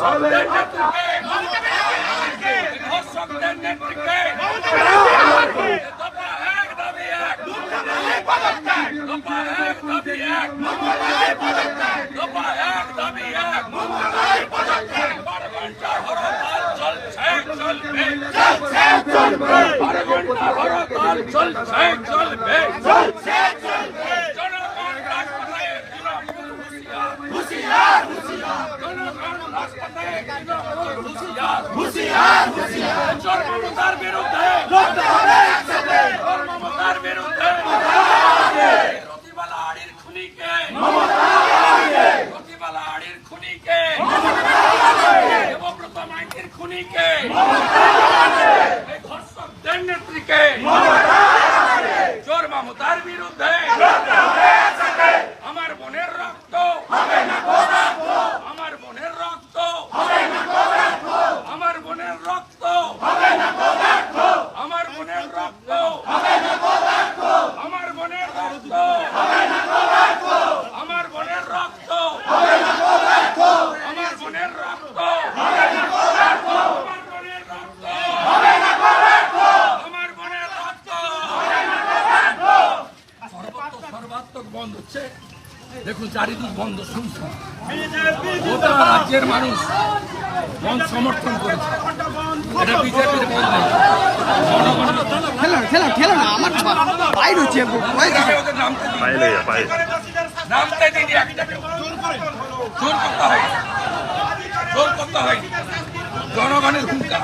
ধর্ষকদের নেত্রীকে ধর্ষকদের নেত্রীকে দফা এক দাবি এক দফা এক দাবি এক দফা এক দাবি এক বারো ঘণ্টা হরতাল চলছে চলবে বারো ঘণ্টা হরতাল চলছে চলবে জনগণ होशियार होशियार चोर ममतार विरुद्ध है। लोक तो हमारे एक्शन है। ममतार विरुद्ध है। ममतार है रोटीवाला आड़ीर खुनी के। ममतार है रोटीवाला आड़ीर खुनी के। ममतार है देवो प्रथम आड़ीर खुनी के। ममतार है घोषक देव नेत्री के। ममतार সর্বাত্মক বন্ধ হচ্ছে। দেখুন চারিদিক বন্ধ শুনছেন? গোটা রাজ্যের মানুষ বন্ধ সমর্থন করেছে। এটা বিজেপির বন্ধ। খেলো খেলো না আমার বাইর হচ্ছে নামতে দিন। জোর করতে হয় জোর করতে হয় জনগণের হুঙ্কা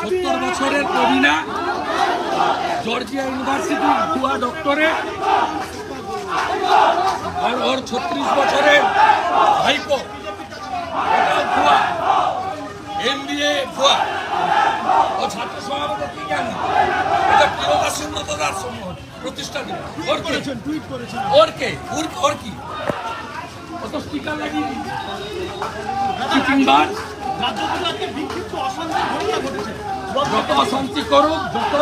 সত্তর বছরের প্রবীণা জর্জিয়া ইউনিভার্সিটি ভুয়া ডক্টরে। আর ওর ছত্রিশ বছরের ভুয়া এমবিএ ভুয়া। ও ছাত্র কি জ্ঞান এটা প্রিয়তা সুব্রত দাস প্রতিষ্ঠা দিল। ওর করেছেন টুইট করেছেন। ওর কে? ওর ওর কি? ও তো স্টিকার লাগিয়ে দিয়েছে চিটিংবাজ রাজ্যপাল বিক্ষিপ্ত ঘটনা ঘটেছে। যত অশান্তি করুক যত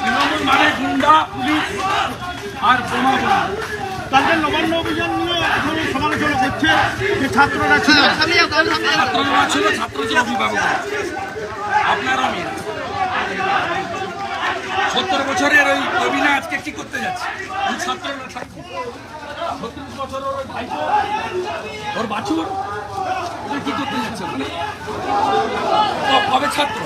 তৃণমূল মানে গুন্ডা পুলিশ আর বোমা। তাদের নবান্ন অভিযান যে ছাত্ররা ছিল। ছাত্ররা ছিল ছাত্র যে অভিভাবক। আপনারা মেয়ে সত্তর বছরের ওই রবিনা আজকে কি করতে যাচ্ছে? ওই ছাত্র ছত্রিশ বছরের ওই ভাইপো? ওর বাছুর? কি করতে যাচ্ছে ওখানে? কবে ছাত্র?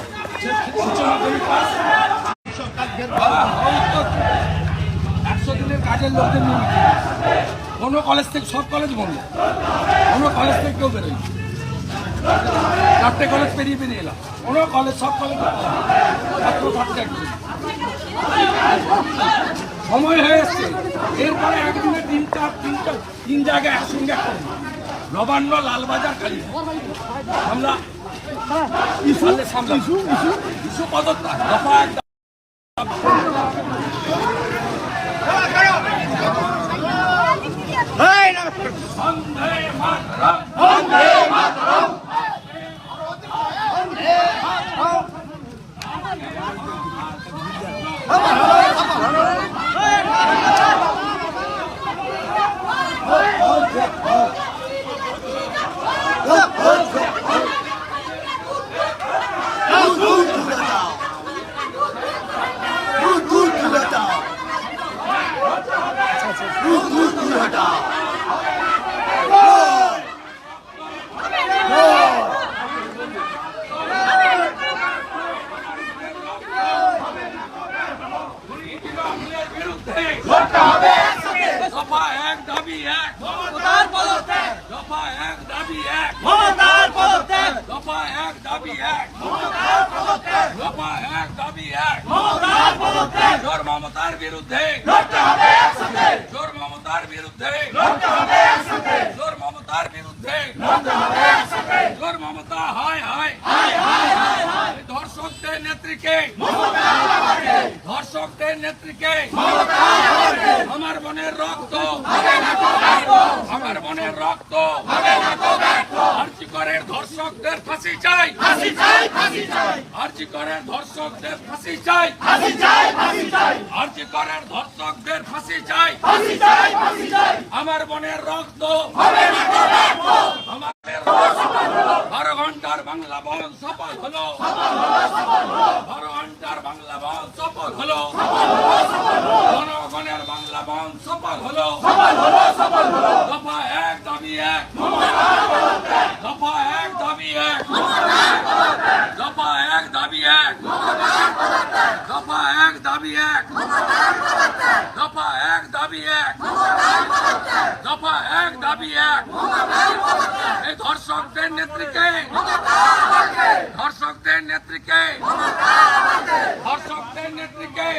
একশো দিনের কাজের লোকদের নিয়ে। কোনো কলেজ থেকে, সব কলেজ বন্ধ। কোনো কলেজ থেকে কেউ বেরোয় চারটে কলেজ পেরিয়ে পেরিয়ে এলাম। কোনো কলেজ সব কলেজ ছাত্র ছাত্রী সময় হয়ে এসছে। এরপরে একদিনে তিন চার তিনটা তিন জায়গায় একসঙ্গে নবান্ন, লালবাজার কালী আমরা সামলা ইস্যু ইস্যু পদত্যাগ। দফা। দফা এক দাবি এক মমতার হবে হবে হবে আমার মনের রক্ত, আমার মনের রক্ত আগে না করের ধর্ষকদের ফাঁসি চাই। ফাঁসি চাই ফাঁসি চাই। আর্জি করের ধর্ষকদের ফাঁসি চাই। ফাঁসি চাই ফাঁসি চাই। আর্জি করের ধর্ষকদের ফাঁসি চাই। ফাঁসি চাই ফাঁসি চাই। আমার মনের রক্ত। হবে না তো দেখো আমার বারো ঘণ্টার বাংলা বন সফল হলো। সফল হলো সফল বারো ঘণ্টার বাংলা বন সফল হলো। সফল হলো সফল হলো। জনগণের বাংলা বন সফল হলো। সফল হলো সফল হলো। দফা এক দাবি এক। দফা এক দাবি এক। দফা ধর্ষকদের নেত্রীকে। ধর্ষকদের নেত্রীকে।